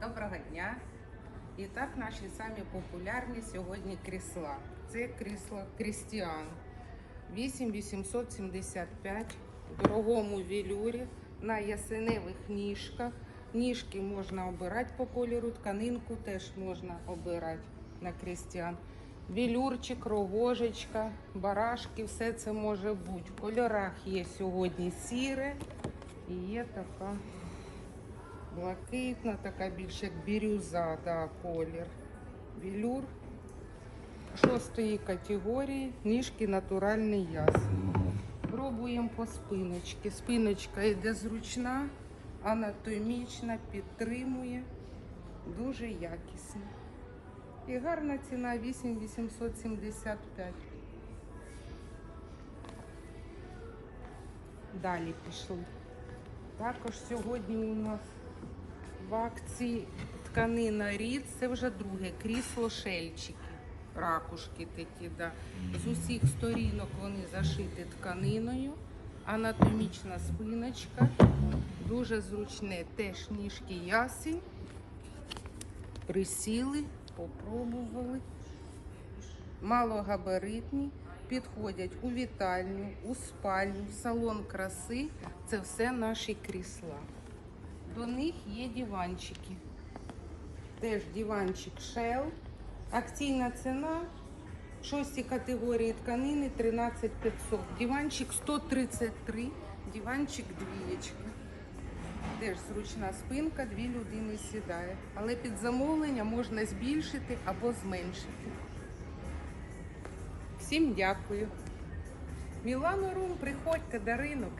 Доброго дня! І так наші самі популярні сьогодні крісла. Це крісло Крістіан 8875 в дорогому велюрі на ясеневих ніжках. Ніжки можна обирати по кольору, тканинку теж можна обирати на Крістіан. Велюрчик, рогожечка, барашки, все це може бути. В кольорах є сьогодні сіре і є така блакитна, така більш як бірюза, да, колір. Велюр шостої категорії, ніжки натуральний ясен. Пробуємо по спиночці. Спиночка йде зручна, анатомічна, підтримує, дуже якісна. І гарна ціна 8875. Далі пішли. Також сьогодні у нас в акції тканина рід, це вже друге крісло шельчики. Ракушки такі, да. З усіх сторінок вони зашиті тканиною. Анатомічна спиночка. Дуже зручне теж ніжки ясень. Присіли, попробували. Малогабаритні. Підходять у вітальню, у спальню, в салон краси. Це все наші крісла. До них є диванчики. Теж диванчик Shell. Акційна ціна шостій категорії тканини 13500. Диванчик 133, диванчик двієчка. Теж зручна спинка, дві людини сідає. Але під замовлення можна збільшити або зменшити. Всім дякую. Мілано Рум, приходьте до ринок.